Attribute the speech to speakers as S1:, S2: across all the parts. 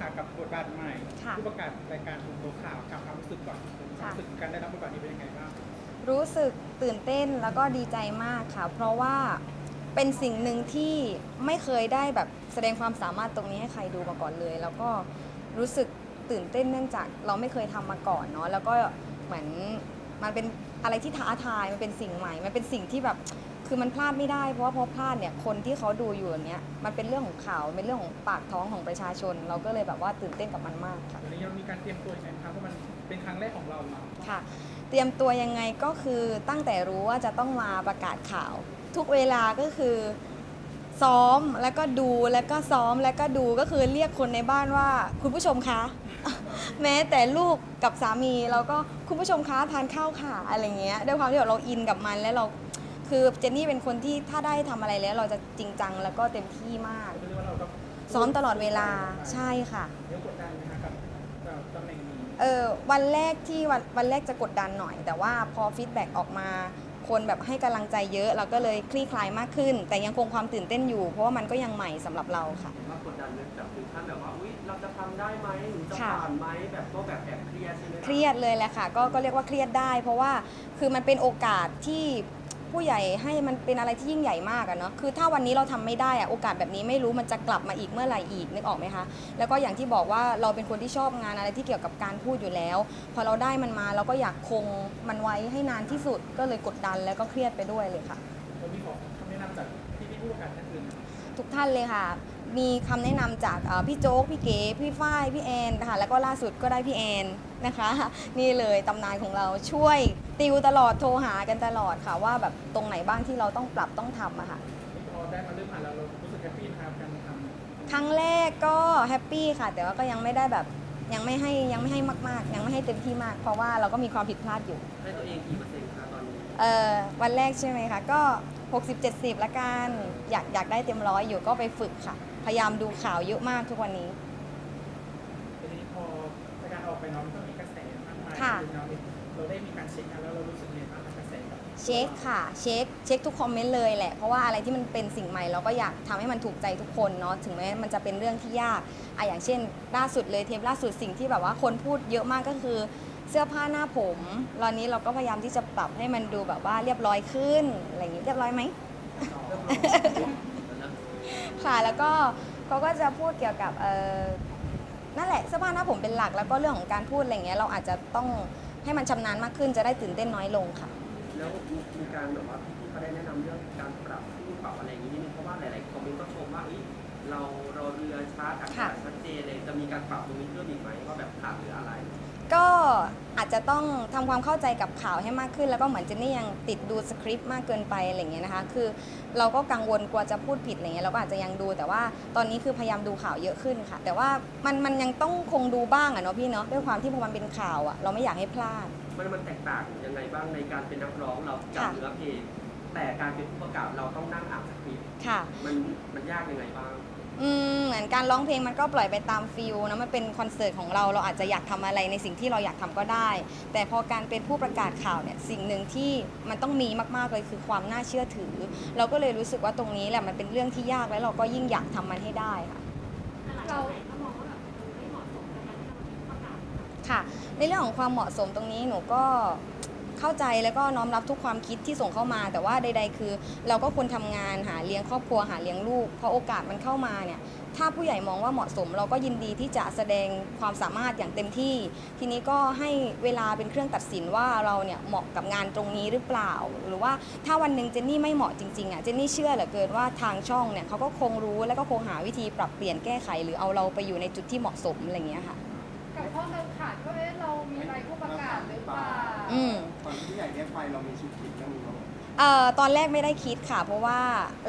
S1: ค่ะกับบทบาทใหม่
S2: ค่ะ
S1: ผู้ประกาศรายการทุนโตข่าวกับความรู้สึกก่อนความรู้สึกการได้รับบทบาทนี้เป็นยังไงบ้าง
S2: รู้สึกตื่นเต้นแล้วก็ดีใจมากค่ะ เพราะว่าเป็นสิ่งหนึ่งที่ไม่เคยได้แบบแสดงความสามารถตรงนี้ให้ใครดูมาก่อนเลย แล้วก็รู้สึกตื่นเต้นเนื่องจากเราไม่เคยทำมาก่อนเนาะแล้วก็เหมือนมันเป็นอะไรที่ท้าทายมันเป็นสิ่งใหม่ มันเป็นสิ่งที่แบบ คือมันพลาดไม่ได้เพราะว่าพอพลาดเนี่ยคนที่เขาดูอยู่อย่างเนี้ยมันเป็นเรื่องของข่าวเป็นเรื่องของปากท้องของประชาชน เราก็เลยแบบว่าตื่นเต้นกับมันมากค่ะ
S1: วันนี้เรามีการเตรียมตัวยังไงครับเพราะมันเป็นครั้งแรกของเราเนาะ
S2: ค่ะ เตรียมตัวยังไงก็คือตั้งแต่รู้ว่าจะต้องมาประกาศข่าว ทุกเวลาก็คือซ้อมแล้วก็ดูแล้วก็ซ้อมแล้วก็ดูก็คือเรียกคนในบ้านว่าคุณผู้ชมคะ แม้แต่ลูกกับสามีเราก็คุณผู้ชมคะทานข้าวค่ะอะไรเงี้ยด้วยความที่เราอินกับมันแล้วเรา คือเจนนี่เป็นคนที่ถ้าได้ทำอะไรแล้ว เราจะจริงจังแล้วก็เต็มที่มาก
S1: เรียกว่าเราต้อง
S2: ซ้อมตลอดเวลาใช่ค่ะ
S1: เรียกกดดันไหมคะกับกับตำแหน่งนี้
S2: เออวันแรกที่วันวันแรกจะกดดันหน่อย แต่ว่าพอฟีดแบ็กออกมา คนแบบให้กำลังใจเยอะ เราก็เลยคลี่คลายมากขึ้น แต่ยังคงความตื่นเต้นอยู่ เพราะว่ามันก็ยังใหม่สำหรับเราค่ะ
S3: ว่ากดดันเลยแบบถึงขั้นแบบว่าอุ๊ยเราจะทำได้ไหมหรือจะ
S2: ค่ะ
S3: ผ่านไหมแบบก็แบบแอบเครียดใช่ไหมะ
S2: เครียดเลยแหละค่ะก็ก็เรียกว่าเครียดได้ เพราะว่าคือมันเป็นโอกาสที่ ผู้ใหญ่ให้มันเป็นอะไรที่ยิ่งใหญ่มากอะเนาะคือถ้าวันนี้เราทำไม่ได้อะโอกาสแบบนี้ไม่รู้มันจะกลับมาอีกเมื่อไหร่อีกนึกออกไหมคะแล้วก็อย่างที่บอกว่าเราเป็นคนที่ชอบงานอะไรที่เกี่ยวกับการพูดอยู่แล้ว พอเราได้มันมาเราก็อยากคงมันไว้ให้นานที่สุดก็เลยกดดันแล้วก็เครียดไปด้วยเลยค่ะ
S1: เรามีของคำแนะนำจากพี่พี่ๆผู้ประกาศท่านอื่น
S2: ทุกท่านเลยค่ะมีคำแนะนำจากเอ่อพี่โจ๊ก พี่เก๋ พี่ฝ้าย พี่แอนนะคะแล้วก็ล่าสุดก็ได้พี่แอนนะคะ นี่เลยตำนานของเราช่วย ติวตลอดโทรหากันตลอดค่ะ ว่าแบบตรงไหนบ้างที่เราต้องปรับต้องทำอะค่ะ
S1: พอได้มาเริ่มอ่านแล้วเรารู้สึกแฮปปี้นะครับการทำ
S2: ครั้งแรกก็แฮปปี้ค่ะ แต่ว่าก็ยังไม่ได้แบบยังไม่ให้ยังไม่ให้มากๆ ยังไม่ให้เต็มที่มาก เพราะว่าเราก็มีความผิดพลาดอยู่
S3: ให้ตัวเองกี่เปอร์เซ็นต์คะตอนนี้
S2: เอ่อวันแรกใช่ไหมคะก็ 60-70ละกันอยากอยากได้เต็มร้อยอยู่ก็ไปฝึกค่ะ พยายามดูข่าวเยอะมากทุกวันนี้
S1: ทีนี้พอรายการออกไปเน้องมันก็มีกระแสมากมาย
S2: ค่ะ
S1: เนาะ เราได้มีการเช็คกันแล้วเรารู้สึกยังไงบ้างกับกระแสแบบ
S2: เช็คค่ะเช็คเช็คทุกคอมเมนต์เลยแหละเพราะว่าอะไรที่มันเป็นสิ่งใหม่เราก็อยากทำให้มันถูกใจทุกคนเนาะถึงแม้มันจะเป็นเรื่องที่ยากอะอย่างเช่น ล่าสุดเลยเทปล่าสุดสิ่งที่แบบว่าคนพูดเยอะมากก็คือ เสื้อผ้าหน้าผมตอนนี้เราก็พยายามที่จะปรับให้มันดูแบบว่าเรียบร้อยขึ้นอะไรอย่างนี้เรียบร้อยไหม ค่ะแล้วก็เขาก็จะพูดเกี่ยวกับเออนั่นแหละเสื้อผ้าหน้าผมเป็นหลักแล้วก็เรื่องของการพูดอะไรเงี้ยเราอาจจะต้อง ให้มันชำนาญมากขึ้นจะได้ตื่นเต้นน้อยลงค่ะ
S3: แล้วมีมีการแบบว่าพี่ๆเขาได้แนะนำเรื่องการปรับพูดปรับอะไรอย่างนี้นิดนึงเพราะว่าหลายๆคอมเมนต์ก็ชมว่าเอ้ยเราเราเรือชาร์จอากาศชัดเจนเลยจะมีการปรับตรงนี้เพิ่มอีกไหมว่าแบบขาดหรืออะไร
S2: ก็อาจจะต้องทำความเข้าใจกับข่าวให้มากขึ้น แล้วก็เหมือนเจนนี่ยังติดดูสคริปต์มากเกินไปอะไรเงี้ยนะคะ คือเราก็กังวลกลัวจะพูดผิดอะไรเงี้ยเราก็อาจจะยังดู แต่ว่าตอนนี้คือพยายามดูข่าวเยอะขึ้นค่ะ แต่ว่ามันมันยังต้องคงดูบ้างอะเนาะพี่เนาะด้วยความที่พอมันเป็นข่าวอะเราไม่อยากให้พลาด
S3: มันมันแตกต่างยังไงบ้างในการเป็นนักร้องเราจำเนื้อเพลงแต่การเป็นผู้ประกาศเราต้องนั่งอ่านสคริปต์
S2: ค่ะ
S3: มันมันยากยังไงบ้าง
S2: อืมเหมือนการร้องเพลงมันก็ปล่อยไปตามฟิลนะมันเป็นคอนเสิร์ตของเราเราอาจจะอยากทำอะไรในสิ่งที่เราอยากทำก็ได้ แต่พอการเป็นผู้ประกาศข่าวเนี่ยสิ่งหนึ่งที่มันต้องมีมากๆเลยคือความน่าเชื่อถือ เราก็เลยรู้สึกว่าตรงนี้แหละมันเป็นเรื่องที่ยากแล้วเราก็ยิ่งอยากทำมันให้ได้ค่ะ
S4: เราก็มองว่าแบบไม่เหมาะสมกับการที่เราประกาศ
S2: ค่ะในเรื่องของความเหมาะสมตรงนี้หนูก็ เข้าใจแล้วก็น้อมรับทุกความคิดที่ส่งเข้ามา แต่ว่าใด ๆ คือ เราก็ควรทำงานหาเลี้ยงครอบครัวหาเลี้ยงลูกพอโอกาสมันเข้ามาเนี่ยถ้าผู้ใหญ่มองว่าเหมาะสม เราก็ยินดีที่จะแสดงความสามารถอย่างเต็มที่ ทีนี้ก็ให้เวลาเป็นเครื่องตัดสินว่าเราเนี่ยเหมาะกับงานตรงนี้หรือเปล่า หรือว่าถ้าวันหนึ่งเจนนี่ไม่เหมาะจริงๆอะเจนนี่เชื่อเหลือเกินว่าทางช่องเนี่ยเขาก็คงรู้แล้วก็คงหาวิธีปรับเปลี่ยนแก้ไข หรือเอาเราไปอยู่ในจุดที่เหมาะสมอะไรอย่างเงี้ยค่ะ
S4: กับข้อจำขาดก็เอ๊ะเรามีใบผู้ประกาศหรือเปล่า
S2: อืม
S5: ตอนที่ผู้ใหญ่เรียกไปเรามีชุดคิดเรื่องนี้บ้างไหม
S2: เอ่อตอนแรกไม่ได้คิดค่ะ เพราะว่า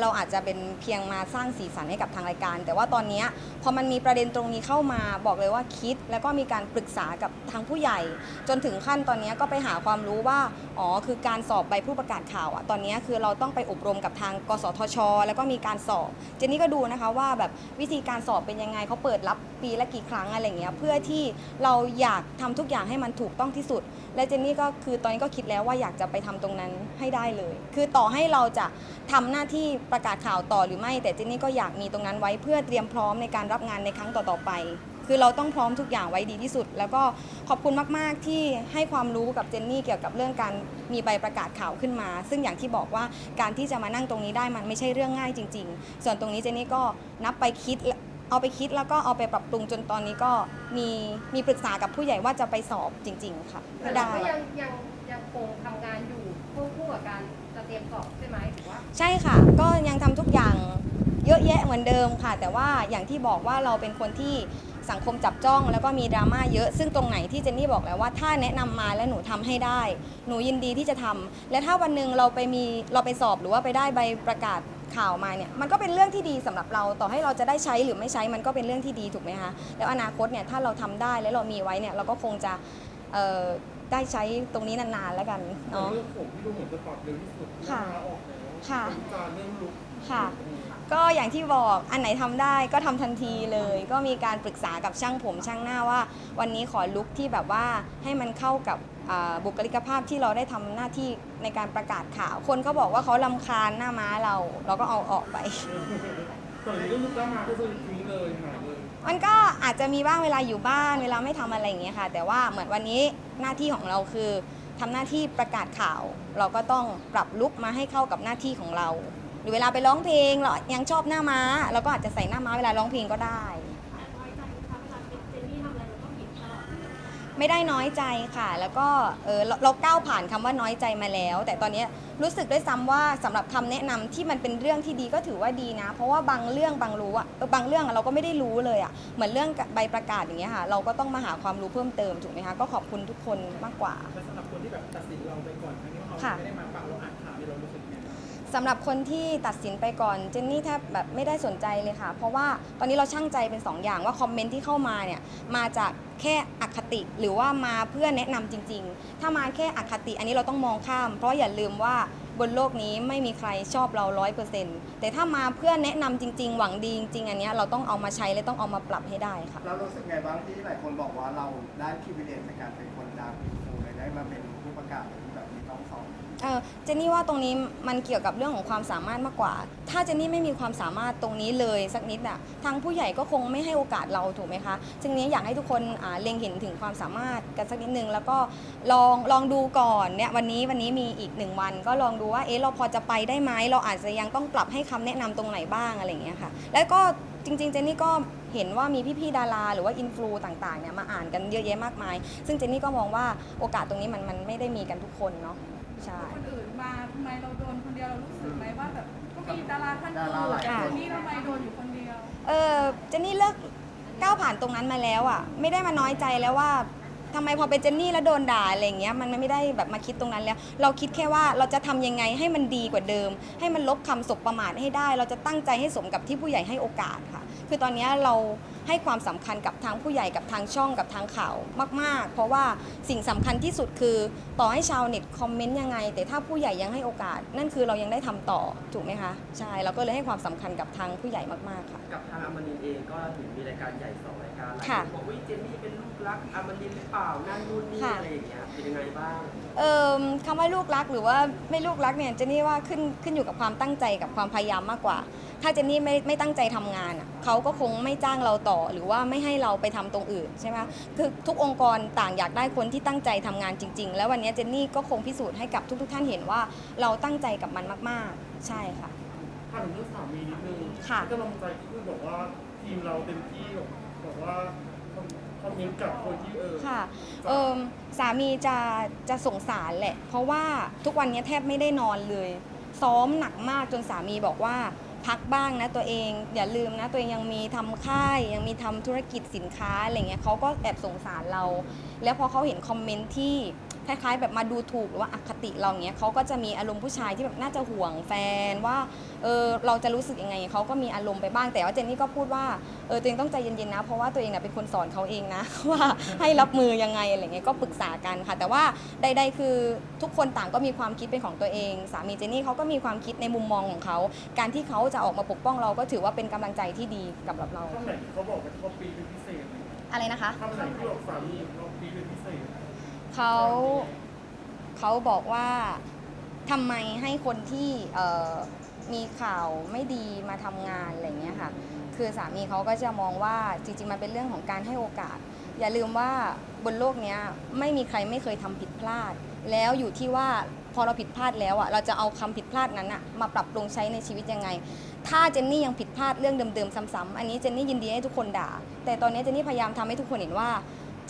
S2: เราอาจจะเป็นเพียงมาสร้างสีสันให้กับทางรายการ แต่ว่าตอนเนี้ยพอมันมีประเด็นตรงนี้เข้ามาบอกเลยว่าคิด แล้วก็มีการปรึกษากับทางผู้ใหญ่ จนถึงขั้นตอนเนี้ยก็ไปหาความรู้ว่าอ๋อคือการสอบใบผู้ประกาศข่าวอะตอนเนี้ยคือเราต้องไปอบรมกับทางกสทช แล้วก็มีการสอบเจนนี่ก็ดูนะคะว่าแบบวิธีการสอบเป็นยังไงเขาเปิดรับปีละกี่ครั้งอะไรเงี้ยเพื่อที่เราอยากทำทุกอย่างให้มันถูกต้องที่สุด และเจนนี่ก็คือตอนนี้ก็คิดแล้วว่าอยากจะไปทำตรงนั้นให้ได้เลยคือต่อให้เราจะทำหน้าที่ประกาศข่าวต่อหรือไม่ แต่เจนนี่ก็อยากมีตรงนั้นไว้เพื่อเตรียมพร้อมในการรับงานในครั้งต่อๆไป คือเราต้องพร้อมทุกอย่างไว้ดีที่สุด แล้วก็ขอบคุณมาก ๆ ที่ให้ความรู้กับเจนนี่เกี่ยวกับเรื่องการมีใบประกาศข่าวขึ้นมา ซึ่งอย่างที่บอกว่าการที่จะมานั่งตรงนี้ได้มันไม่ใช่เรื่องง่ายจริง ๆ ส่วนตรงนี้เจนนี่ก็นับไปคิดเอาไปคิดแล้วก็เอาไปปรับปรุงจนตอนนี้ก็มีมีปรึกษากับผู้ใหญ่ว่าจะไปสอบจริง ๆ ค่ะ
S6: แต่
S2: ได้
S6: เราก็ยังยังยังคงทำงานอยู่ควบคู่กับการจะเต รียมสอบใช่ไหมหรือว่า
S2: ใช่ค่ะ ก็ยังทำทุกอย่างเยอะแยะเหมือนเดิมค่ะ แต่ว่าอย่างที่บอกว่าเราเป็นคนที่สังคมจับจ้องแล้วก็มีดราม่าเยอะ ซึ่งตรงไหนที่เจนนี่บอกแล้วว่าถ้าแนะนำมาแล้วหนูทำให้ได้ หนูยินดีที่จะทำและถ้าวันหนึ่งเราไปมีเราไปสอบหรือว่าไปได้ใบประกาศข่าวมาเนี่ยมันก็เป็นเรื่องที่ดีสำหรับเราต่อให้เราจะได้ใช้หรือไม่ใช้มันก็เป็นเรื่องที่ดีถูกไหมคะแล้วอนาคตเนี่ยถ้าเราทำได้แล้วเรามีไว้เนี่ยเราก็คงจะเอ่อ ได้ใช้ตรงนี้นานๆแล้วกัน
S1: แต่
S2: เนาะ
S1: เรื่องผมที่ดูเหมือนจะตอบเร็วที่สุด
S2: ค่ะ
S1: ลาออกแล้ว
S2: ค่ะ
S1: เป็นการเรื่องลุก
S2: ค่ะ ก็อย่างที่บอกอันไหนทำได้ก็ทำทันทีเลย ก็มีการปรึกษากับช่างผมช่างหน้าว่า วันนี้ขอลุคที่แบบว่าให้มันเข้ากับอ่าบุคลิกภาพที่เราได้ทำหน้าที่ในการประกาศข่าว คนก็บอกว่าเขาลำคาญหน้าม้าเรา เราก็เอาออกไป
S1: ส่วนนี้ก็ลุกแล้วมาก็คือทิ้งเลยหายเลย
S2: มันก็อาจจะมีบ้างเวลาอยู่บ้านเวลาไม่ทำอะไรอย่างเงี้ยค่ะ แต่ว่าเหมือนวันนี้หน้าที่ของเราคือทำหน้าที่ประกาศข่าว เราก็ต้องปรับลุกมาให้เข้ากับหน้าที่ของเรา หรือเวลาไปร้องเพลงเรายังชอบหน้าม้าเราก็อาจจะใส่หน้าม้าเวลาร้องเพลงก็ได้
S4: ไม่
S2: ได้น้อยใจค่ะ แล้วก็เออเราเราก้าวผ่านคำว่าน้อยใจมาแล้ว แต่ตอนเนี้ยรู้สึกด้วยซ้ำว่าสำหรับคำแนะนำที่มันเป็นเรื่องที่ดีก็ถือว่าดีนะ เพราะว่าบางเรื่องบางรู้อะเออบางเรื่องอะเราก็ไม่ได้รู้เลยอะเหมือนเรื่องใบประกาศอย่างเงี้ยค่ะ เราก็ต้องมาหาความรู้เพิ่มเติมถูกไหมคะก็ขอบคุณทุกคนมากกว่า
S1: แล้วสำหรับคนที่แบบตัดสินเราไปก่อนทั้งที่เรา
S2: ค่ะ
S1: ไม่ได้มา สำ
S2: หรับคนที่ตัดสินไปก่อนเจนนี่แทบแบบไม่ได้สนใจเลยค่ะ เพราะว่าตอนนี้เราช่างใจเป็น 2 อย่างว่าคอมเมนต์ที่เข้ามาเนี่ยมาจากแค่อคติหรือว่ามาเพื่อแนะนำจริง ๆ ถ้ามาแค่อคติอันนี้เราต้องมองข้าม เพราะอย่าลืมว่าบนโลกนี้ไม่มีใครชอบเราร้อยเปอร์เซ็นต์แต่ถ้ามาเพื่อแนะนำจริง ๆ หวังดีจริงๆอันนี้เราต้องเอามาใช้และต้องเอามาปรับให้ได้ค่ะ
S5: เรารู้สึกไงบ้างที่หลายคนบอกว่าเราได้พิเวเลตในการเป็นคนดังอินฟูเลยได้มาเป็นผู้ประกาศ
S2: เออเจนนี่ว่าตรงนี้มันเกี่ยวกับเรื่องของความสามารถมากกว่า ถ้าเจนนี่ไม่มีความสามารถตรงนี้เลยสักนิดอะทางผู้ใหญ่ก็คงไม่ให้โอกาสเราถูกไหมคะจึงนี้อยากให้ทุกคนอ่าเล็งเห็นถึงความสามารถกันสักนิดนึง แล้วก็ลองลองดูก่อนเนี่ยวันนี้วันนี้มีอีกหนึ่งวัน ก็ลองดูว่าเอ๊ะเราพอจะไปได้ไหมเราอาจจะยังต้องปรับให้คำแนะนำตรงไหนบ้างอะไรอย่างเงี้ยค่ะ แล้วก็จริงๆเจนนี่ก็เห็นว่ามีพี่ๆดารา หรือว่าอินฟลูต่างๆเนี่ยมาอ่านกันเยอะแยะมากมาย ซึ่งเจนนี่ก็มองว่าโอกาสตรงนี้มันมันไม่ได้มีกันทุกคนเนาะ ใช่
S7: คนอื่นมาทำไมเราโดนคนเดียวเรารู้สึกไหมว่าแบบก็มีดาราท่าน
S5: ดา
S7: อื่น
S5: ราหลาย
S7: แต่
S5: ค
S7: คนนนี้ทำไมโดนอยู่คนเดียว
S2: เออเจนนี่เลิกก้าวผ่านตรงนั้นมาแล้วอะ ไม่ได้มาน้อยใจแล้วว่าทำไมพอเป็นเจนนี่แล้วโดนด่าอะไรอย่างเงี้ยมันไม่ได้แบบมาคิดตรงนั้นแล้ว เราคิดแค่ว่าเราจะทำยังไงให้มันดีกว่าเดิม ให้มันลบคำสบประมาทให้ได้ เราจะตั้งใจให้สมกับที่ผู้ใหญ่ให้โอกาสค่ะ คือตอนเนี้ยเราให้ความสำคัญกับทางผู้ใหญ่กับทางช่องกับทางข่าวมาก ๆ เพราะว่าสิ่งสำคัญที่สุดคือ ต่อให้ชาวเน็ตคอมเมนต์ยังไง แต่ถ้าผู้ใหญ่ยังให้โอกาส นั่นคือเรายังได้ทำต่อถูกไหมคะใช่เราก็เลยให้ความสำคัญกับทางผู้ใหญ่มากๆค่ะ
S3: กับทางอมรินทร์เองก็ถึงมีรายการใหญ่สองรายการหลาย
S2: ค่ะ
S3: คนบอกว่าเจนนี่เป็นลูกรักอมรินทร์หรือเปล่านั่นนู่นนี่
S2: ค่ะ
S3: อะไรอย่างเงี้ยเป็นยังไงบ้าง
S2: เอ่มคำว่าลูกรักหรือว่าไม่ลูกรักเนี่ยเจนนี่ว่าขึ้นขึ้นอยู่กับความตั้งใจกับความพยายามมากกว่า ถ้าเจนนี่ไม่ไม่ตั้งใจทำงานอะ เขาก็คงไม่จ้างเราต่อ หรือว่าไม่ให้เราไปทำตรงอื่นใช่ไหมคือทุกองค์กรต่างอยากได้คนที่ตั้งใจทำงานจริง ๆ แล้ววันนี้เจนนี่ก็คงพิสูจน์ให้กับทุก ๆ ท่านเห็นว่าเราตั้งใจกับมันมาก ๆ ใช่ค่ะ
S1: ถ้าถึงเรื่องสามีนิดนึง
S2: ค่ะ
S1: ก็กำลังใจที่คือบอกว่าทีมเราเต็มที่แบบบอกว่าคอมเมนต์กับคนที่เออ
S2: ค่ะเอิมสามีจะจะสงสารแหละ เพราะว่าทุกวันนี้แทบไม่ได้นอนเลย ซ้อมหนักมากจนสามีบอกว่า พักบ้างนะตัวเองอย่าลืมนะตัวเองยังมีทำค่ายยังมีทำธุรกิจสินค้าอะไรเงี้ยเขาก็แอบสงสารเรา แล้วพอเขาเห็นคอมเมนต์ที่ คล้ายๆ แบบมาดูถูกหรือว่าอคติเราเงี้ยเขาก็จะมีอารมณ์ผู้ชายที่แบบน่าจะห่วงแฟนว่าเออเราจะรู้สึกยังไงเขาก็มีอารมณ์ไปบ้างแต่ว่าเจนนี่ก็พูดว่าเออตัวเองต้องใจเย็นๆนะ เพราะว่าตัวเองน่ะเป็นคนสอนเขาเองนะ ว่าให้รับมือยังไงอะไรเงี้ยก็ปรึกษากันค่ะ แต่ว่าใดๆคือทุกคนต่างก็มีความคิดเป็นของตัวเอง สามีเจนนี่เขาก็มีความคิดในมุมมองของเขา การที่เขาจะออกมาปกป้องเราก็ถือว่าเป็นกำลังใจที่ดีกับเรา
S1: ข้างไหนที่เขาบอกว่าเขาปีเป็นพิเศษ
S2: อะไรนะคะ
S1: ข้างไหนที่บอกสามีเราปีเป็นพิเศษ
S2: เขาเขาบอกว่าทำไมให้คนที่มีข่าวไม่ดีมาทำงานอะไรเงี้ยค่ะ คือสามีเขาก็จะมองว่าจริงๆมันเป็นเรื่องของการให้โอกาส อย่าลืมว่าบนโลกนี้ไม่มีใครไม่เคยทำผิดพลาด แล้วอยู่ที่ว่าพอเราผิดพลาดแล้วอะเราจะเอาคำผิดพลาดนั้นอะมาปรับปรุงใช้ในชีวิตยังไง ถ้าเจนนี่ยังผิดพลาดเรื่องเดิมๆซ้ำๆอันนี้เจนนี่ยินดีให้ทุกคนด่า แต่ตอนนี้เจนนี่พยายามทำให้ทุกคนเห็นว่า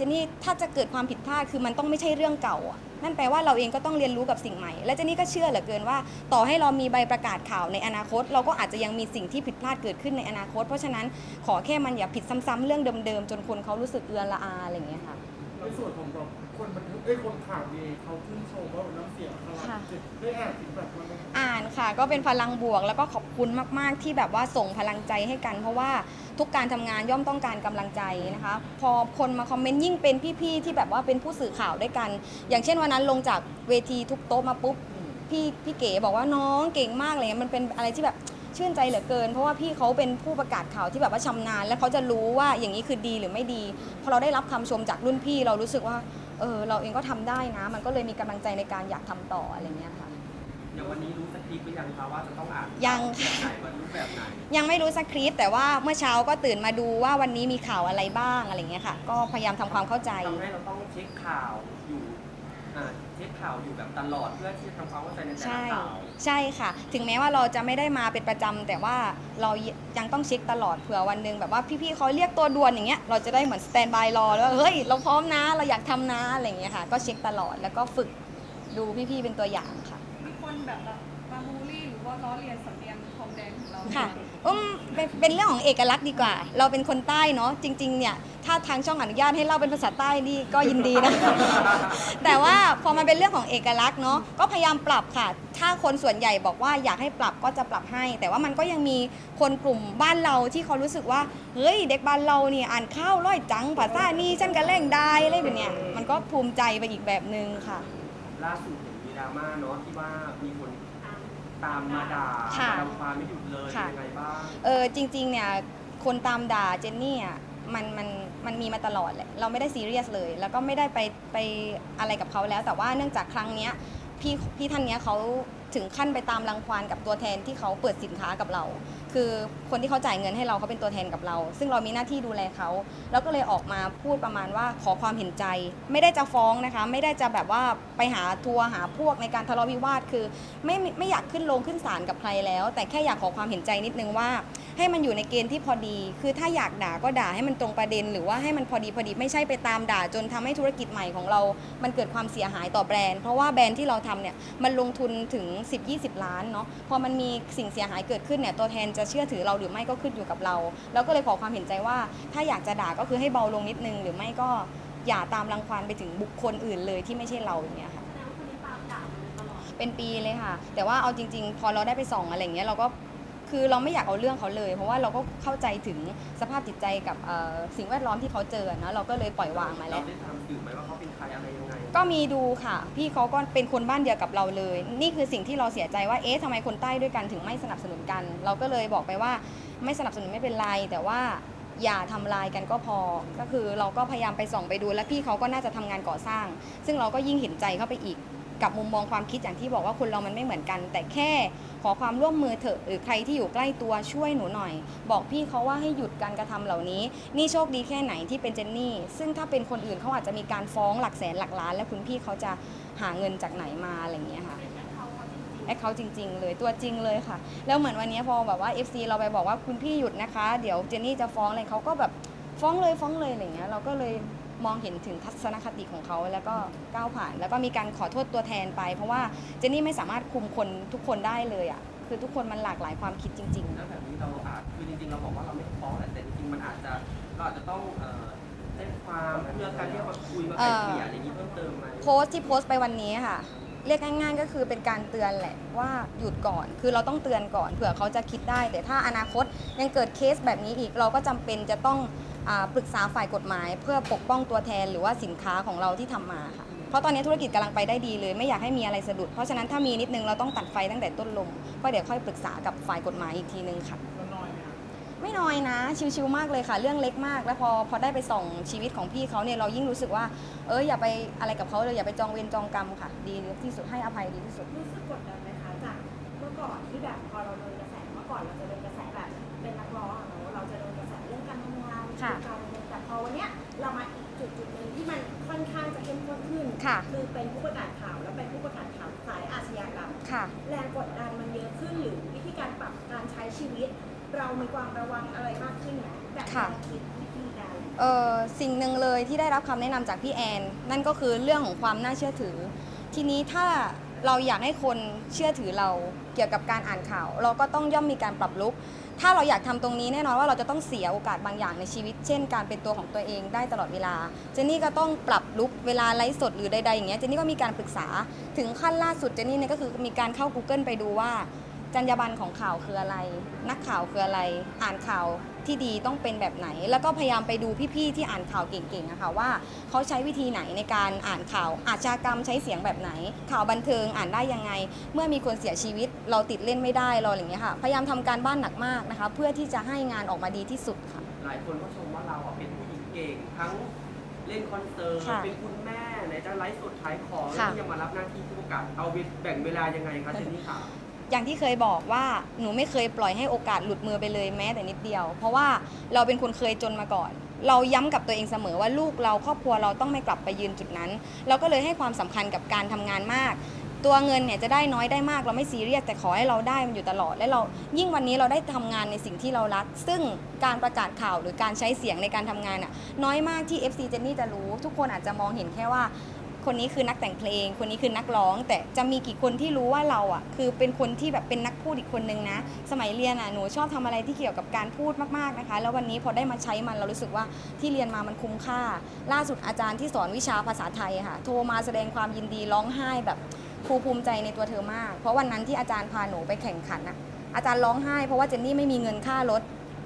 S2: จนนี่ถ้าจะเกิดความผิดพลาดคือมันต้องไม่ใช่เรื่องเก่าอะนั่นแปลว่าเราเองก็ต้องเรียนรู้กับสิ่งใหม่ และเจนนี่ก็เชื่อเหลือเกินว่า ต่อให้เรามีใบประกาศข่าวในอนาคต เราก็อาจจะยังมีสิ่งที่ผิดพลาดเกิดขึ้นในอนาคต เพราะฉะนั้นขอแค่มันอย่าผิดซ้ำๆเรื่องเดิมๆจนคนเขารู้สึกเอือนละอาอะไรอย่างเงี้ยค่ะ
S1: ในส่วนของแบบคนบันทึกเอ้ยคนข่าวเองเขาชื่นชมว่าน้ำเสียงพลัง
S2: ค่ะ
S1: จิตได้อ่านฟีดแบ็กมาไหม
S2: อ่านค่ะ ก็เป็นพลังบวกแล้วก็ขอบคุณมากๆ ที่แบบว่าส่งพลังใจให้กัน เพราะว่าทุกการทำงานย่อมต้องการกำลังใจนะคะ พอคนมาคอมเมนต์ยิ่งเป็นพี่ๆที่แบบว่าเป็นผู้สื่อข่าวด้วยกัน อย่างเช่นวันนั้นลงจากเวทีทุกโต๊ะมาปุ๊บพี่พี่เก๋บอกว่าน้องเก่งมากเลยมันเป็นอะไรที่แบบ ชื่นใจเหลือเกิน เพราะว่าพี่เขาเป็นผู้ประกาศข่าวที่แบบว่าชำนาญ และเขาจะรู้ว่าอย่างนี้คือดีหรือไม่ดีพอเราได้รับคำชมจากรุ่นพี่เรารู้สึกว่าเออเราเองก็ทำได้นะ มันก็เลยมีกำลังใจในการอยากทำต่ออะไรอย่างเงี้ยค่ะ
S3: เดี๋ยววันนี้รู้สคริปต์หรือยังคะว่าจะต้องอ่าน
S2: ยัง
S3: แบบไหนวันรูปแบบไหน
S2: ยังไม่รู้สคริปต์แต่ว่าเมื่อเช้าก็ตื่นมาดูว่าวันนี้มีข่าวอะไรบ้างอะไรเงี้ยค่ะ ก็พยายามทำความเข้าใจ
S3: ทำให้เราต้องเช็คข่าวอยู่ อ่าเช็คข่าวอยู่แบบตลอดเพื่อที่จะทำความเข้าใจในแต่
S2: ใช่
S3: ละข่าว
S2: ใช่ค่ะ ถึงแม้ว่าเราจะไม่ได้มาเป็นประจำแต่ว่าเรายังต้องเช็คตลอดเผื่อวันหนึ่งแบบว่าพี่ๆเขาเรียกตัวด่วนอย่างเงี้ยเราจะได้เหมือนสแตนบายรอแล้วาเฮ้ยเราพร้อมนะเราอยากทำนะอะไรเงี้ยค่ะ ก็เช็คตลอดแล้วก็ฝึกดูพี่ๆเป็นตัวอย่างค่ะ
S7: มีคนแบบมาบูลลี่หรือว่าล้อเลียนสำเนียงทองแดงของเรา
S2: ค่ะ อืมเป็นเป็นเรื่องของเอกลักษณ์ดีกว่า เราเป็นคนใต้เนาะจริง ๆ เนี่ย ถ้าทางช่องอนุญาตให้เล่าเป็นภาษาใต้นี่ก็ยินดีนะ แต่ว่าพอมันเป็นเรื่องของเอกลักษณ์เนาะก็พยายามปรับค่ะ ถ้าคนส่วนใหญ่บอกว่าอยากให้ปรับก็จะปรับให้ แต่ว่ามันก็ยังมีคนกลุ่มบ้านเราที่เขารู้สึกว่าเฮ้ยเด็กบ้านเราเนี่ยอ่านข้าวร้อยจังภาษานี่ฉันก็เล่งได้อะไรแบบเนี้ยมันก็ภูมิใจไปอีกแบบนึงค่ะ
S3: ล่าสุดเห็นมีดราม่าเนาะที่ว่ามีคน ตามมาด่า
S2: ค่ะ
S3: ทำความไม่หยุดเลย
S2: ค่ะ
S3: ยังไงบ้าง
S2: เออจริงๆเนี่ยคนตามด่าเจนนี่อะมันมันมันมีมาตลอดแหละเราไม่ได้ซีเรียสเลย แล้วก็ไม่ได้ไปไปอะไรกับเขาแล้ว แต่ว่าเนื่องจากครั้งเนี้ยพี่พี่ท่านเนี้ยเขาถึงขั้นไปตามรังควานกับตัวแทนที่เขาเปิดสินค้ากับเรา คือคนที่เขาจ่ายเงินให้เราเขาเป็นตัวแทนกับเรา ซึ่งเรามีหน้าที่ดูแลเขา แล้วก็เลยออกมาพูดประมาณว่าขอความเห็นใจ ไม่ได้จะฟ้องนะคะ ไม่ได้จะแบบว่าไปหาทัวร์หาพวกในการทะเลาะวิวาทคือไม่ไม่อยากขึ้นลงขึ้นศาลกับใครแล้ว แต่แค่อยากขอความเห็นใจนิดนึงว่า ให้มันอยู่ในเกณฑ์ที่พอดี คือถ้าอยากด่าก็ด่าให้มันตรงประเด็น หรือว่าให้มันพอดีพอดีไม่ใช่ไปตามด่า จนทำให้ธุรกิจใหม่ของเรา มันเกิดความเสียหายต่อแบรนด์ เพราะว่าแบรนด์ที่เราทำเนี่ยมันลงทุนถึง 10-20 ล้านเนาะพอมันมีสิ่งเสียหายเกิดขึ้นเนี่ยตัวแทนจะเชื่อถือเราหรือไม่ก็ขึ้นอยู่กับเรา แล้วก็เลยขอความเห็นใจว่า ถ้าอยากจะด่าก็คือให้เบาลงนิดนึง หรือไม่ก็อย่าตามรังควานไปถึงบุคคลอื่นเลยที่ไม่ใช่เราอย่างเงี้ยค่ะ
S4: แสดงว่าคนนี้ตามด่ามาโดยตลอด
S2: เป็นปีเลยค่ะ แต่ว่าเอาจริง ๆ พอเราได้ไปส่องอะไรอย่างเงี้ยเราก็ คือเราไม่อยากเอาเรื่องเขาเลย เพราะว่าเราก็เข้าใจถึงสภาพจิตใจกับเอ่อสิ่งแวดล้อมที่เขาเจอนะเราก็เลยปล่อยวางมาแล้
S3: เรา
S2: ว
S3: ได้ทำสื่อไหมว่าเขาเป็นใครอะไรยังไง
S2: ก็มีดูค่ะ พี่เขาก็เป็นคนบ้านเดียวกับเราเลย นี่คือสิ่งที่เราเสียใจว่าเอ๊ะทำไมคนใต้ด้วยกันถึงไม่สนับสนุนกัน เราก็เลยบอกไปว่าไม่สนับสนุนไม่เป็นไร แต่ว่าอย่าทำลายกันก็พอ ก็คือเราก็พยายามไปส่องไปดู และพี่เขาก็น่าจะทำงานก่อสร้าง ซึ่งเราก็ยิ่งเห็นใจเข้าไปอีกกับมุมมองความคิดอย่างที่บอกว่าคนเรามันไม่เหมือนกัน แต่แค่ ขอความร่วมมือเถอะหรือใครที่อยู่ใกล้ตัวช่วยหนูหน่อย บอกพี่เขาว่าให้หยุดการกระทำเหล่านี้ นี่โชคดีแค่ไหนที่เป็นเจนนี่ ซึ่งถ้าเป็นคนอื่นเขาอาจจะมีการฟ้องหลักแสนหลักล้าน แล้วคุณพี่เขาจะหาเงินจากไหนมาอะไรอย่างเงี้ยค่ะแอคเขาจริง ๆ เลยตัวจริงเลยค่ะ แล้วเหมือนวันนี้พอแบบว่า FC เราไปบอกว่าคุณพี่หยุดนะคะ เดี๋ยวเจนนี่จะฟ้องอะไรเขาก็แบบฟ้องเลยฟ้องเลยอะไรอย่างเงี้ยเราก็เลย มองเห็นถึงทัศนคติของเขาแล้วก็ก้าวผ่าน แล้วก็มีการขอโทษตัวแทนไป เพราะว่าเจนนี่ไม่สามารถคุมคนทุกคนได้เลยอะคือทุกคนมันหลากหลายความคิดจริง ๆ
S3: แล้วแบบนี้เราอาจคือจริงๆเราบอกว่าเราไม่ฟ้องแหละแต่จริงๆมันอาจจะเราอาจจะต้องเอ่อแจ้งความเพื่อการเรียกมาคุยมาไกลเกลี่ยอะไรอย่างนี้เพิ่มเติมไหม
S2: โพสต์ที่โพสต์ไปวันนี้ค่ะ เรียกง่ายๆก็คือเป็นการเตือนแหละว่าหยุดก่อน คือเราต้องเตือนก่อนเผื่อเขาจะคิดได้ แต่ถ้าอนาคตยังเกิดเคสแบบนี้อีกเราก็จำเป็นจะต้องอา ปรึกษาฝ่ายกฎหมาย เพื่อปกป้องตัวแทนหรือว่าสินค้าของเราที่ทำมาค่ะเพราะตอนนี้ธุรกิจกำลังไปได้ดีเลย ไม่อยากให้มีอะไรสะดุด เพราะฉะนั้นถ้ามีนิดนึงเราต้องตัดไฟตั้งแต่ต้นลมก็เดี๋ยวค่อยปรึกษากับฝ่ายกฎหมายอีกทีนึงค่ะ
S1: แล้วน้อยไหมคะ
S2: ไม่น้อยนะ ชิวๆมากเลยค่ะ เรื่องเล็กมาก แล้วพอพอได้ไปส่องชีวิตของพี่เขาเนี่ยเรายิ่งรู้สึกว่า เอออย่าไปอะไรกับเขาเลยอย่าไปจองเวรจองกรรมค่ะ ดีที่สุดให้อภัยดีที่สุด
S4: รู้สึกกดดันไหมคะจากเมื่อก่อนที่แบบพอเราโดนกระแสเมื่อก่อนเราจะโดนกระแสแบบเป็นนักร้องอะเนาะเราจะโดน
S2: ค่ะ
S8: การเมืองแต่พอวันเนี้ยเรามาอีกจุดจุดหนึ่งที่มันค่อนข้างจะเข้มข้นขึ้น
S2: ค่ะ
S8: คือเป็นผู้ประกาศข่าวและเป็นผู้ประกาศข่าวสายอาชญากรรม
S2: ค่ะ
S8: แรงกดดันมันเยอะขึ้นหรือวิธีการปรับการใช้ชีวิต เรามีความระวังอะไรมากขึ้นไหมแบบ
S2: ค่ะ
S8: แนวคิดวิธีการ
S2: เอ่อสิ่งหนึ่งเลยที่ได้รับคำแนะนำจากพี่แอน นั่นก็คือเรื่องของความน่าเชื่อถือ ทีนี้ถ้า เราอยากให้คนเชื่อถือเราเกี่ยวกับการอ่านข่าว เราก็ต้องย่อมมีการปรับลุก ถ้าเราอยากทำตรงนี้แน่นอนว่าเราจะต้องเสียโอกาสบางอย่างในชีวิต เช่น การเป็นตัวของตัวเองได้ตลอดเวลา เจนนี่ก็ต้องปรับลุกเวลาไลฟ์สดหรือใดๆอย่างเงี้ย เจนนี่ก็มีการปรึกษา ถึงขั้นล่าสุดเจนนี่เนี่ยก็คือมีการเข้า Google ไปดูว่าจรรยาบรรณของข่าวคืออะไร นักข่าวคืออะไร อ่านข่าว ที่ดีต้องเป็นแบบไหน แล้วก็พยายามไปดูพี่ๆที่อ่านข่าวเก่งๆอะค่ะว่าเขาใช้วิธีไหนในการอ่านข่าวอาชญากรรมใช้เสียงแบบไหน ข่าวบันเทิงอ่านได้ยังไง เมื่อมีคนเสียชีวิต เราติดเล่นไม่ได้เราอะไรอย่างเงี้ยค่ะพยายามทำการบ้านหนักมากนะคะ เพื่อที่จะให้งานออกมาดีที่สุดค่ะ
S3: หลายคนก็ชมว่าเราอะเป็นผู้หญิงเก่งทั้งเล่นคอนเสิร์ต
S2: ค่ะ
S3: เป็นคุณแม่ไหนจะไลฟ์สดขายของ
S2: ค่ะ
S3: แล้วยังมารับหน้าที่ผู้ประกาศเอาแบ่งเวลายังไงคะเจนนี่ค่ะ
S2: อย่างที่เคยบอกว่าหนูไม่เคยปล่อยให้โอกาสหลุดมือไปเลยแม้แต่นิดเดียว เพราะว่าเราเป็นคนเคยจนมาก่อน เราย้ำกับตัวเองเสมอว่าลูกเราครอบครัวเราต้องไม่กลับไปยืนจุดนั้น เราก็เลยให้ความสำคัญกับการทำงานมาก ตัวเงินเนี่ยจะได้น้อยได้มากเราไม่ซีเรียสแต่ขอให้เราได้มันอยู่ตลอด และเรายิ่งวันนี้เราได้ทำงานในสิ่งที่เรารัก ซึ่งการประกาศข่าวหรือการใช้เสียงในการทำงานอะน้อยมากที่ FC เจนนี่จะรู้ ทุกคนอาจจะมองเห็นแค่ว่า คนนี้คือนักแต่งเพลง คนนี้คือนักร้อง แต่จะมีกี่คนที่รู้ว่าเราอะคือเป็นคนที่แบบเป็นนักพูดอีกคนนึงนะ สมัยเรียนอะหนูชอบทำอะไรที่เกี่ยวกับการพูดมากๆนะคะ แล้ววันนี้พอได้มาใช้มันเรารู้สึกว่าที่เรียนมามันคุ้มค่า ล่าสุดอาจารย์ที่สอนวิชาภาษาไทยค่ะ โทรมาแสดงความยินดีร้องไห้แบบภูภูมิใจในตัวเธอมาก เพราะวันนั้นที่อาจารย์พาหนูไปแข่งขันอะอาจารย์ร้องไห้เพราะว่าเจนนี่ไม่มีเงินค่ารถ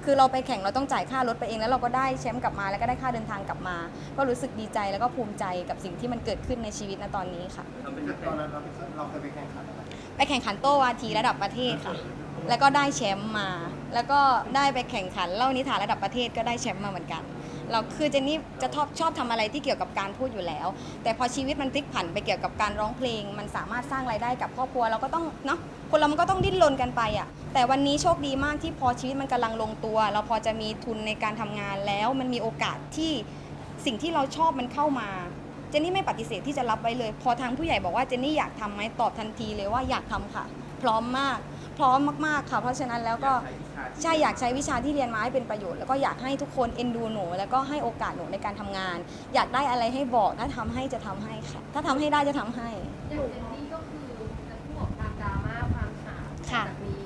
S2: คือเราไปแข่งเราต้องจ่ายค่ารถไปเองแล้วเราก็ได้แชมป์กลับมาแล้วก็ได้ค่าเดินทางกลับมา ก็รู้สึกดีใจแล้วก็ภูมิใจกับสิ่งที่มันเกิดขึ้นในชีวิตณตอนนี้ค่ะ
S3: เราเป็นนัก
S5: ต
S3: แต่
S5: องนนั้นเราไปเราเคยไปแข่งขันอะไร
S2: ไปแข่งขันโต้วาทีระดับประเทศค่ะ แล้วก็ได้แชมป์มา แล้วก็ได้ไปแข่งขันเล่านิทานระดับประเทศก็ได้แชมป์มาเหมือนกัน เราคือเจนนี่จะชอบชอบทำอะไรที่เกี่ยวกับการพูดอยู่แล้ว แต่พอชีวิตมันพลิกผันไปเกี่ยวกับการร้องเพลง มันสามารถสร้างรายได้กับครอบครัวเราก็ต้องเนาะ คนเรามันก็ต้องดิ้นรนกันไปอะแต่วันนี้โชคดีมากที่พอชีวิตมันกำลังลงตัว เราพอจะมีทุนในการทำงานแล้ว มันมีโอกาสที่สิ่งที่เราชอบมันเข้ามา เจนนี่ไม่ปฏิเสธที่จะรับไว้เลย พอทางผู้ใหญ่บอกว่าเจนนี่อยากทำไหมตอบทันทีเลยว่าอยากทำค่ะ พร้อมมาก พร้อมมากๆค่ะ เพราะฉะนั้นแล้วก็ใช่อยากใช้วิชาที่เรียนมาให้เป็นประโยชน์แล้วก็อยากให้ทุกคนเอ็นดูหนูแล้วก็ให้โอกาสหนูในการทำงาน อยากได้อะไรให้บอกถ้าทำให้จะทำให้ค่ะ ถ้าทำให้ได้จะทำให้
S6: อย่างเจนนี่ ค่ะ แบบนี้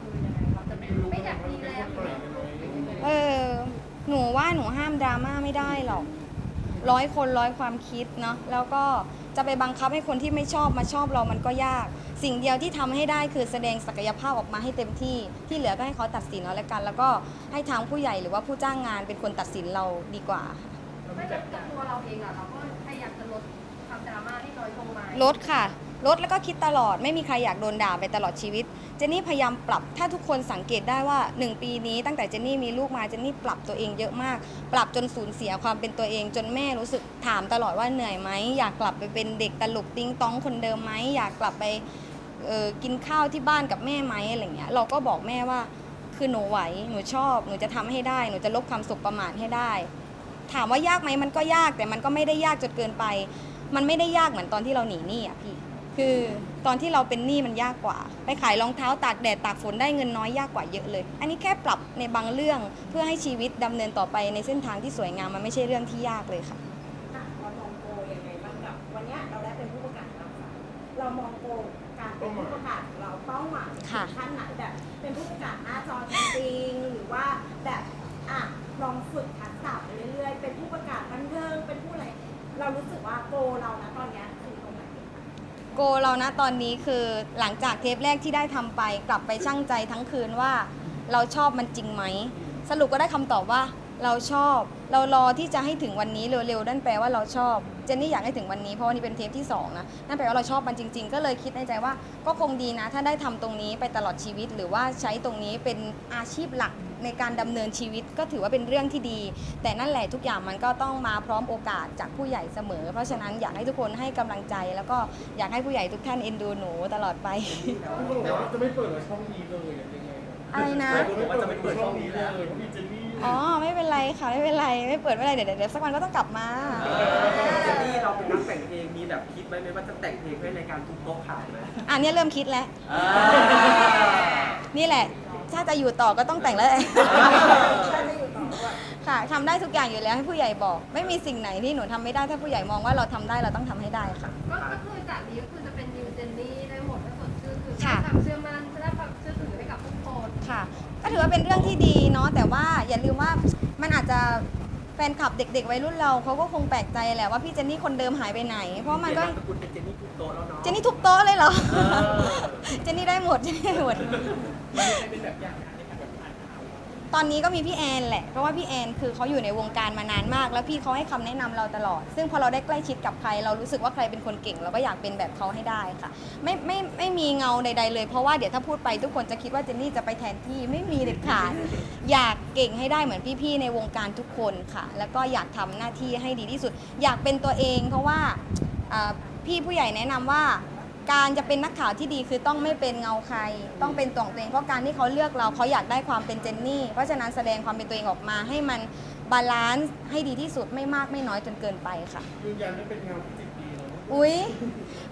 S6: คือยังไงเราจะไม่ไม่อยากดีแล้วหรือยังไง
S2: เออ หนูว่าหนูห้ามดราม่าไม่ได้หรอก ร้อยคนร้อยความคิดเนาะ แล้วก็จะไปบังคับให้คนที่ไม่ชอบมาชอบเรามันก็ยาก สิ่งเดียวที่ทำให้ได้คือแสดงศักยภาพออกมาให้เต็มที่ ที่เหลือก็ให้เขาตัดสินเอาละกัน แล้วก็ให้ทางผู้ใหญ่หรือว่าผู้จ้างงานเป็นคนตัดสินเราดีกว่า
S6: ไม่แต่ตัวเราเองอะเราก็พยายามจะลดความดราม่าให้น้อยลงไหม
S2: ลดค่ะ ลดแล้วก็คิดตลอดไม่มีใครอยากโดนด่าไปตลอดชีวิต เจนนี่พยายามปรับ ถ้าทุกคนสังเกตได้ว่า 1 ปีนี้ตั้งแต่เจนนี่มีลูกมาเจนนี่ปรับตัวเองเยอะมาก ปรับจนสูญเสียความเป็นตัวเอง จนแม่รู้สึกถามตลอดว่าเหนื่อยไหมอยากกลับไปเป็นเด็กตลกติ้งต้องคนเดิมไหมอยากกลับไปกินข้าวที่บ้านกับแม่ไหมอะไรเงี้ยเราก็บอกแม่ว่าคือหนูไหวหนูชอบ หนูจะทำให้ได้ หนูจะลบความสุขประมาทให้ได้ ถามว่ายากไหมมันก็ยากแต่มันก็ไม่ได้ยากจนเกินไป มันไม่ได้ยากเหมือนตอนที่เราหนีหนี้อะพี่ คือตอนที่เราเป็นหนี้มันยากกว่า ไปขายรองเท้าตากแดดตากฝนได้เงินน้อยยากกว่าเยอะเลย อันนี้แค่ปรับในบางเรื่องเพื่อให้ชีวิตดำเนินต่อไปในเส้นทางที่สวยงามมันไม่ใช่เรื่องที่ยากเลยค่ะ
S8: อะเรามองโกยังไงบ้างกับวันเนี้ยเราได้เป็นผู้ประกาศรับสายเรามองโกการเป็นผู้ประกาศของเราเป้าหมาย
S2: ค่ะ
S8: ขั้นไหนแบบเป็นผู้ประกาศหน้าจอจริงๆหรือว่าแบบอะลองฝึกทักษะไปเรื่อยๆ เป็นผู้ประกาศบันเทิงเป็นผู้อะไรเรารู้สึกว่าโกเรานะตอนเนี้ยคือตรงไหน
S2: โกเรานะตอนนี้คือหลังจากเทปแรกที่ได้ทำไป กลับไปชั่งใจทั้งคืนว่า เราชอบมันจริงไหม สรุปก็ได้คำตอบว่า เราชอบ เรารอที่จะให้ถึงวันนี้เร็วๆนั่นแปลว่าเราชอบ เจนนี่อยากให้ถึงวันนี้เพราะวันนี้เป็นเทปที่สองนะนั่นแปลว่าเราชอบมันจริง ๆ ก็เลยคิดในใจว่าก็คงดีนะ ถ้าได้ทำตรงนี้ไปตลอดชีวิต หรือว่าใช้ตรงนี้เป็นอาชีพหลักในการดำเนินชีวิตก็ถือว่าเป็นเรื่องที่ดี แต่นั่นแหละทุกอย่างมันก็ต้องมาพร้อมโอกาสจากผู้ใหญ่เสมอ เพราะฉะนั้นอยากให้ทุกคนให้กำลังใจ แล้วก็อยากให้ผู้ใหญ่ทุกท่านเอ็นดูหนูตลอดไป
S1: พี่บอกว่าจะไม่เปิดช่องนี้เลยยังไง
S2: อะไรนะ
S1: จะไม่เปิดช่องนี้เลยเพราะมีเจนนี่ อ๋
S2: อไม่เป็นไรค่ะไม่เป็นไรไม่เปิดไม่เป็นไรเดี๋ยวเดี๋ยวสักวันก็ต้องกลับมา
S3: เจนนี่เราเป็นนักแต่งเพลงมีแบบคิดไว้ไหมว่าจะแต่งเพลงให้รายการทุกโต๊ะข่าวไหม
S2: อันนี้เริ่มคิดแล้วนี่แหละ ถ้าจะอยู่ต่อก็ต้องแต่งแล้วแหละ
S8: ถ้าจะอยู่ต่อ
S2: ค่ะทำได้ทุกอย่างอยู่แล้วให้ผู้ใหญ่บอก ไม่มีสิ่งไหนที่หนูทำไม่ได้ถ้าผู้ใหญ่มองว่าเราทำได้เราต้องทำให้ได้ค่ะ
S4: ก็คือจากนี้ก็คือจะเป็นนิวเจนนี่ได้หมดถ้าสดชื่อคือ
S2: ค่ะ
S4: สร้างความเชื่อมั่นสร้างความเชื่อถือให้กับทุกคน
S2: ค่ะ ถือว่าเป็นเรื่องที่ดีเนาะแต่ว่าอย่าลืมว่ามันอาจจะแฟนคลับเด็ก ๆ วัยรุ่นเราเขาก็คงแปลกใจแหละว่าพี่เจนนี่คนเดิมหายไปไหน เพราะมันก็
S3: เปลี่ยนามสกุลเป็นเจนนี่ทุกโต๊ะแล้วเนาะ
S2: เจนนี่ทุบโต๊ะเลยเหรอ
S3: เออ
S2: เจนนี่ได้หมดเจนนี่ได้หมด ตอนนี้ก็มีพี่แอนแหละ เพราะว่าพี่แอนคือเขาอยู่ในวงการมานานมาก แล้วพี่เขาให้คำแนะนำเราตลอด ซึ่งพอเราได้ใกล้ชิดกับใคร เรารู้สึกว่าใครเป็นคนเก่ง เราก็อยากเป็นแบบเขาให้ได้ค่ะ ไม่ไม่ไม่มีเงาใด ๆ เลย เพราะว่าเดี๋ยวถ้าพูดไปทุกคนจะคิดว่าเจนนี่จะไปแทนที่ไม่มีเด็ดขาด อยากเก่งให้ได้เหมือนพี่ๆในวงการทุกคนค่ะ แล้วก็อยากทำหน้าที่ให้ดีที่สุด อยากเป็นตัวเอง เพราะว่าอ่าพี่ผู้ใหญ่แนะนำว่า การจะเป็นนักข่าวที่ดีคือต้องไม่เป็นเงาใคร ต้องเป็นตัวของตัวเองเพราะการที่เขาเลือกเราเขาอยากได้ความเป็นเจนนี่ เพราะฉะนั้นแสดงความเป็นตัวเองออกมาให้มันบาลานซ์ให้ดีที่สุดไม่มากไม่น้อยจนเกินไปค่ะ
S1: ยืนยันว่าเป็นเงาที่จิตดีเนาะ
S2: อุ๊ย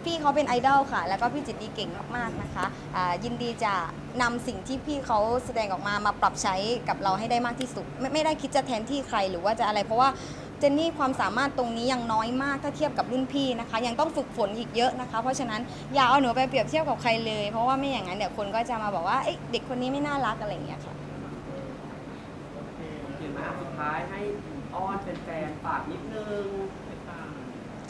S2: พี่เขาเป็นไอดอลค่ะ แล้วก็พี่จิตดีเก่งมากๆนะคะอ่ายินดีจะนำสิ่งที่พี่เขาแสดงออกมามาปรับใช้กับเราให้ได้มากที่สุด ไม่ไม่ได้คิดจะแทนที่ใครหรือว่าจะอะไร เพราะว่า เจนนี่ความสามารถตรงนี้ยังน้อยมากถ้าเทียบกับรุ่นพี่นะคะ ยังต้องฝึกฝนอีกเยอะนะคะ เพราะฉะนั้นอย่าเอาหนูไปเปรียบเทียบกับใครเลย เพราะว่าไม่อย่างนั้นเดี๋ยวคนก็จะมาบอกว่าเอ๊ะเด็กคนนี้ไม่น่ารักอะไรอย่างเงี้ยค่ะ
S3: เห็นไหมาสุดท้ายให้อ้อนแฟนๆฝากนิดนึง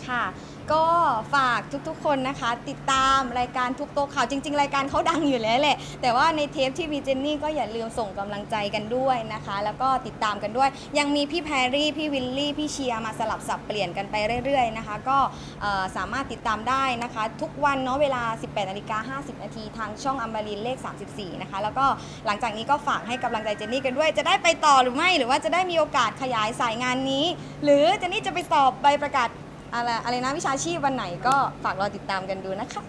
S2: ค่ะ ก็ฝากทุกๆคนนะคะ ติดตามรายการทุกโต๊ะข่าวจริง ๆ รายการเขาดังอยู่แล้วแหละ แต่ว่าในเทปที่มีเจนนี่ก็อย่าลืมส่งกำลังใจกันด้วยนะคะ แล้วก็ติดตามกันด้วย ยังมีพี่แพรรี่ พี่วิลลี่ พี่เชียร์มาสลับสับเปลี่ยนกันไปเรื่อยๆนะคะ ก็เอ่อสามารถติดตามได้นะคะ ทุกวันเนาะเวลา 18นาฬิกา50นาทีทางช่องอมรินทร์เลข 34 นะคะ แล้วก็หลังจากนี้ก็ฝากให้กำลังใจเจนนี่กันด้วยจะได้ไปต่อหรือไม่หรือว่าจะได้มีโอกาสขยายสายงานนี้ หรือเจนนี่จะไปสอบใบประกาศ อะไรอะไรนะวิชาชีพวันไหนก็ฝากรอติดตามกันดูนะคะ